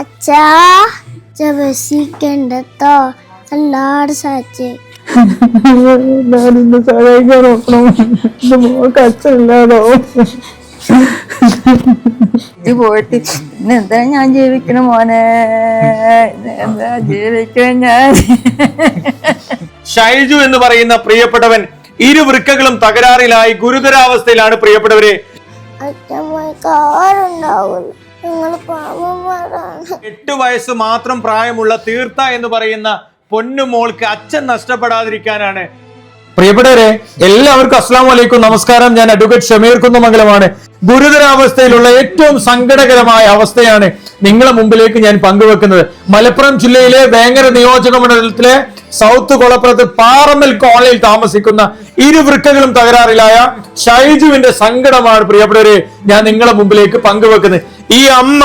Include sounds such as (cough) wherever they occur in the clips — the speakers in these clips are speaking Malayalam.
അച്ഛാ ചവസിക്കണ്ടോ എല്ലാടും സാച്ചേ ഞാനിന്ന് സഹായിക്കാൻ നോക്കണം. ഇത് മോൾക്ക് അച്ഛനില്ലാതോ. ഇത് പോയിട്ട് ഇന്ന് എന്താ ഞാൻ ജീവിക്കണ മോനെ? എന്താ ജീവിക്കണ ഞാൻ? ഷൈജു എന്ന് പറയുന്ന പ്രിയപ്പെട്ടവൻ ഇരു വൃക്കകളും തകരാറിലായി ഗുരുതരാവസ്ഥയിലാണ് പ്രിയപ്പെട്ടവരെ. അച്ഛൻ പാവന്മാരാണ് എട്ട് വയസ്സ് മാത്രം പ്രായമുള്ള തീർത്ത എന്ന് പറയുന്ന പൊന്നു മോൾക്ക് അച്ഛൻ നഷ്ടപ്പെടാതിരിക്കാനാണ്. പ്രിയപ്പെട്ടവരെ എല്ലാവർക്കും അസ്സാം വലൈക്കും നമസ്കാരം. ഞാൻ അഡ്വക്കേറ്റ് ഷമീർ കുന്നമംഗലമാണ്. ഗുരുതരാവസ്ഥയിലുള്ള ഏറ്റവും സങ്കടകരമായ അവസ്ഥയാണ് നിങ്ങളെ മുമ്പിലേക്ക് ഞാൻ പങ്കുവെക്കുന്നത്. മലപ്പുറം ജില്ലയിലെ വേങ്ങര നിയോജക മണ്ഡലത്തിലെ സൗത്ത് കൊളപ്പുറത്ത് പാറമ്മൽ കോളനിയിൽ താമസിക്കുന്ന ഇരു വൃക്കകളും തകരാറിലായ ഷൈജുവിന്റെ സങ്കടമാണ് പ്രിയപ്പെട്ടവരെ ഞാൻ നിങ്ങളെ മുമ്പിലേക്ക് പങ്കുവെക്കുന്നത്. ഈ അമ്മ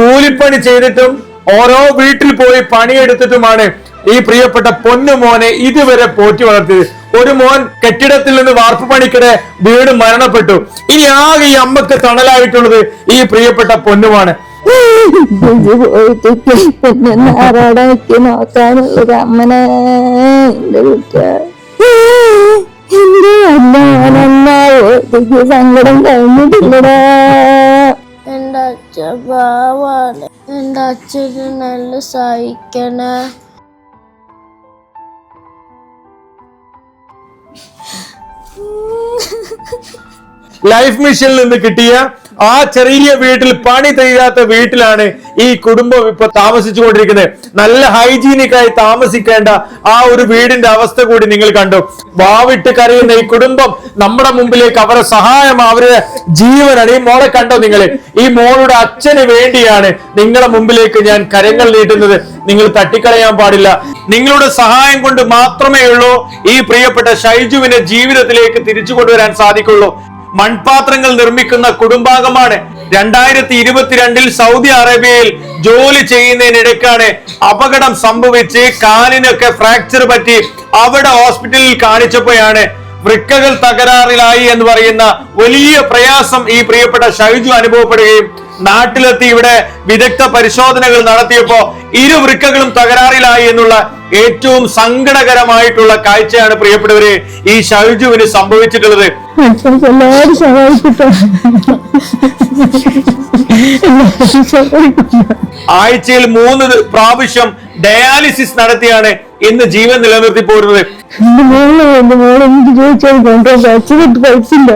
കൂലിപ്പണി ചെയ്തിട്ടും ഓരോ വീട്ടിൽ പോയി പണിയെടുത്തിട്ടുമാണ് ഈ പ്രിയപ്പെട്ട പൊന്നു മോനെ ഇതുവരെ പോറ്റി വളർത്തിയത്. ഒരു മോൻ കെട്ടിടത്തിൽ നിന്ന് വാർപ്പ് പണിക്കിടെ വീട് മരണപ്പെട്ടു. ഇനി ആകെ ഈ അമ്മയ്ക്ക് തണലായിട്ടുള്ളത് ഈ പ്രിയപ്പെട്ട പൊന്നുമാണ് പോയിട്ട് ആരോടൊക്കെ നോക്കാനുള്ളത് അമ്മനെ. എന്റെ കുട്ട എന്റെ അല്ല മോനെന്നാവോ സങ്കടം കഴിഞ്ഞിട്ടില്ലടാ. എന്റെ അച്ഛൻ പാവാണ്. എന്റെ അച്ഛന് നല്ല സഹിക്കണേ. (laughs) ലൈഫ് മിഷനിൽ നിന്ന് കിട്ടിയ ആ ചെറിയ വീട്ടിൽ പണി തീരാത്ത വീട്ടിലാണ് ഈ കുടുംബം ഇപ്പൊ താമസിച്ചു കൊണ്ടിരിക്കുന്നത് നല്ല ഹൈജീനിക് ആയി താമസിക്കേണ്ട ആ ഒരു വീടിന്റെ അവസ്ഥ കൂടി നിങ്ങൾ കണ്ടു. വാവിട്ട് കരയുന്ന ഈ കുടുംബം നമ്മുടെ മുമ്പിലേക്ക് അവരുടെ സഹായം അവരുടെ ജീവനാണ്. ഈ മോളെ കണ്ടോ നിങ്ങൾ? ഈ മോളുടെ അച്ഛന് വേണ്ടിയാണ് നിങ്ങളുടെ മുമ്പിലേക്ക് ഞാൻ കരങ്ങൾ നീട്ടുന്നത്. നിങ്ങൾ തട്ടിക്കളയാൻ പാടില്ല. നിങ്ങളുടെ സഹായം കൊണ്ട് മാത്രമേ ഉള്ളൂ ഈ പ്രിയപ്പെട്ട ഷൈജുവിനെ ജീവിതത്തിലേക്ക് തിരിച്ചു കൊണ്ടുവരാൻ സാധിക്കുള്ളൂ. മൺപാത്രങ്ങൾ നിർമ്മിക്കുന്ന കുടുംബാംഗമാണ്. രണ്ടായിരത്തി ഇരുപത്തിരണ്ടിൽ സൗദി അറേബ്യയിൽ ജോലി ചെയ്യുന്നതിനിടയ്ക്കാണ് അപകടം സംഭവിച്ച് കാലിനൊക്കെ ഫ്രാക്ചർ പറ്റി അവിടെ ഹോസ്പിറ്റലിൽ കാണിച്ചപ്പോഴാണ് വൃക്കകൾ തകരാറിലായി എന്ന് പറയുന്ന വലിയ പ്രയാസം ഈ പ്രിയപ്പെട്ട ഷൈജു അനുഭവപ്പെടുകയും നാട്ടിലെത്തി ഇവിടെ വിദഗ്ധ പരിശോധനകൾ നടത്തിയപ്പോ ഇരു വൃക്കകളും തകരാറിലായി എന്നുള്ള ഏറ്റവും സങ്കടകരമായിട്ടുള്ള കാഴ്ചയാണ് പ്രിയപ്പെട്ടവര് ഈ ഷൈജുവിന് സംഭവിച്ചിട്ടുള്ളത്. എല്ലാവരും സഹായിക്കട്ടെ. ആഴ്ചയിൽ മൂന്ന് പ്രാവശ്യം ഡയാലിസിസ് നടത്തിയാണ് ഇന്ന് ജീവൻ നിലനിർത്തി പോരുന്നത്. എന്റെ മോൾ എന്റെ മോൾ എനിക്ക് ചോദിച്ചാൽ കൊണ്ടുപോകും അച്ഛനിട്ട് പൈസ ഇല്ല.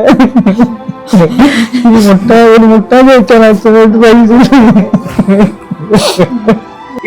മുട്ട ഒരു മുട്ട ചോദിച്ചാൽ പൈസ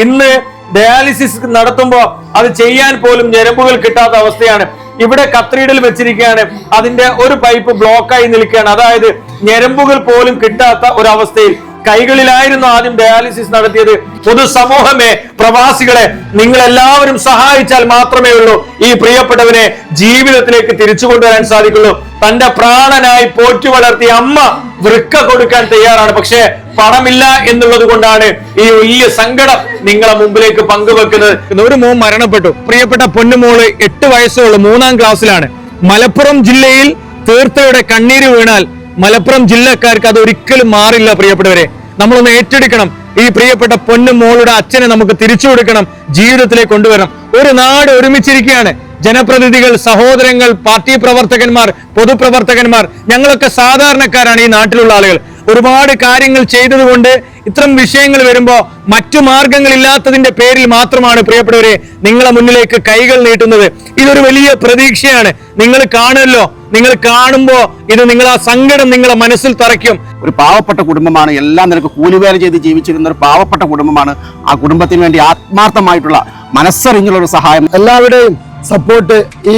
ഇന്ന് ഡയാലിസിസ് നടത്തുമ്പോ അത് ചെയ്യാൻ പോലും ഞരമ്പുകൾ കിട്ടാത്ത അവസ്ഥയാണ്. ഇവിടെ കത്രീഡിൽ വെച്ചിരിക്കുകയാണ്. അതിന്റെ ഒരു പൈപ്പ് ബ്ലോക്കായി നിൽക്കുകയാണ്. അതായത് ഞരമ്പുകൾ പോലും കിട്ടാത്ത ഒരവസ്ഥയിൽ കൈകളിലായിരുന്നു ആദ്യം ഡയാലിസിസ് നടത്തിയത്. പൊതുസമൂഹമേ പ്രവാസികളെ നിങ്ങൾ എല്ലാവരും സഹായിച്ചാൽ മാത്രമേ ഉള്ളൂ ഈ പ്രിയപ്പെട്ടവനെ ജീവിതത്തിലേക്ക് തിരിച്ചു കൊണ്ടുവരാൻ സാധിക്കുള്ളൂ. തന്റെ പ്രാണനായി പോറ്റി വളർത്തിയ അമ്മ വൃക്ക കൊടുക്കാൻ തയ്യാറാണ്. പക്ഷേ പണമില്ല എന്നുള്ളത് കൊണ്ടാണ് ഈ വലിയ സങ്കടം നിങ്ങളെ മുമ്പിലേക്ക് പങ്കുവെക്കുന്നത്. ഒരു മോൻ മരണപ്പെട്ടു. പ്രിയപ്പെട്ട പൊന്നുമോൾ എട്ട് വയസ്സുള്ള മൂന്നാം ക്ലാസ്സിലാണ്. മലപ്പുറം ജില്ലയിൽ തീർത്ഥയുടെ കണ്ണീര് വീണാൽ മലപ്പുറം ജില്ലക്കാർക്ക് അത് ഒരിക്കലും മാറില്ല പ്രിയപ്പെട്ടവരെ. നമ്മളൊന്ന് ഏറ്റെടുക്കണം. ഈ പ്രിയപ്പെട്ട പൊന്നും മോളുടെ അച്ഛനെ നമുക്ക് തിരിച്ചു കൊടുക്കണം ജീവിതത്തിലേക്ക് കൊണ്ടുവരണം. ഒരു നാട് ഒരുമിച്ചിരിക്കുകയാണ്. ജനപ്രതിനിധികൾ സഹോദരങ്ങൾ പാർട്ടി പ്രവർത്തകന്മാർ പൊതുപ്രവർത്തകന്മാർ ഞങ്ങളൊക്കെ സാധാരണക്കാരാണ് ഈ നാട്ടിലുള്ള ആളുകൾ. ഒരുപാട് കാര്യങ്ങൾ ചെയ്തതുകൊണ്ട് ഇത്തരം വിഷയങ്ങൾ വരുമ്പോൾ മറ്റു മാർഗങ്ങളില്ലാത്തതിന്റെ പേരിൽ മാത്രമാണ് പ്രിയപ്പെട്ടവരെ നിങ്ങളെ മുന്നിലേക്ക് കൈകൾ നീട്ടുന്നത്. ഇതൊരു വലിയ പ്രതീക്ഷയാണ്. നിങ്ങൾ കാണുമല്ലോ. നിങ്ങൾ കാണുമ്പോൾ ഇത് നിങ്ങൾ ആ സങ്കടം നിങ്ങളെ മനസ്സിൽ തറയ്ക്കും. ഒരു പാവപ്പെട്ട കുടുംബമാണ്. എല്ലാം നിനക്ക് കൂലിവേല ചെയ്ത് ജീവിച്ചിരുന്ന ഒരു പാവപ്പെട്ട കുടുംബമാണ്. ആ കുടുംബത്തിന് വേണ്ടി ആത്മാർത്ഥമായിട്ടുള്ള മനസ്സറിഞ്ഞുള്ള ഒരു സഹായം. എല്ലാവരുടെയും സപ്പോർട്ട് ഈ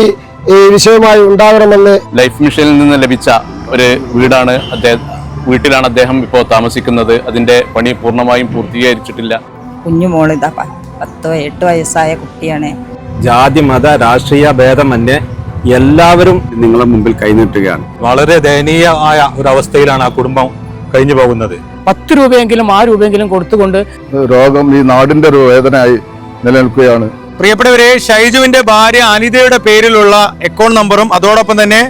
ഈ വിഷയമായി ഉണ്ടാകണമെന്ന് ലൈഫ് മിഷനിൽ നിന്ന് ലഭിച്ച ഒരു വീടാണ് അദ്ദേഹം വീട്ടിലാണ് അദ്ദേഹം ഇപ്പോൾ താമസിക്കുന്നത്. അതിന്റെ പണി പൂർണമായും പൂർത്തീകരിച്ചിട്ടില്ല. കുഞ്ഞു മോളിതാ പത്തോ എട്ട് വയസ്സായ കുട്ടിയാണ്. ജാതി മത രാഷ്ട്രീയ ഭേദമന്യേ എല്ലാവരും നിങ്ങളെ മുമ്പിൽ കൈനീട്ടുകയാണ്. വളരെ ദയനീയമായ ഒരു അവസ്ഥയിലാണ് ആ കുടുംബം കഴിഞ്ഞു പോകുന്നത്. പത്ത് രൂപയെങ്കിലും ആ രൂപയെങ്കിലും കൊടുത്തുകൊണ്ട് രോഗം ഈ നാടിന്റെ ഒരു വേദനയായി നിലനിൽക്കുകയാണ്. പ്രിയപ്പെട്ടവരെ ഷൈജുവിന്റെ ഭാര്യ അനിതയുടെ പേരിലുള്ള അക്കൗണ്ട് നമ്പറും അതോടൊപ്പം തന്നെ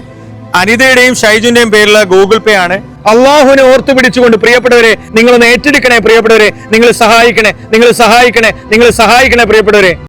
അനിതയുടെയും ഷൈജുവിന്റെയും പേരിലുള്ള ഗൂഗിൾ പേ ആണ്. അള്ളാഹുവിനെ ഓർത്തു പിടിച്ചുകൊണ്ട് പ്രിയപ്പെട്ടവരെ നിങ്ങളൊന്ന് ഏറ്റെടുക്കണേ പ്രിയപ്പെട്ടവരെ നിങ്ങൾ സഹായിക്കണേ നിങ്ങൾ സഹായിക്കണേ നിങ്ങൾ സഹായിക്കണേ പ്രിയപ്പെട്ടവരെ.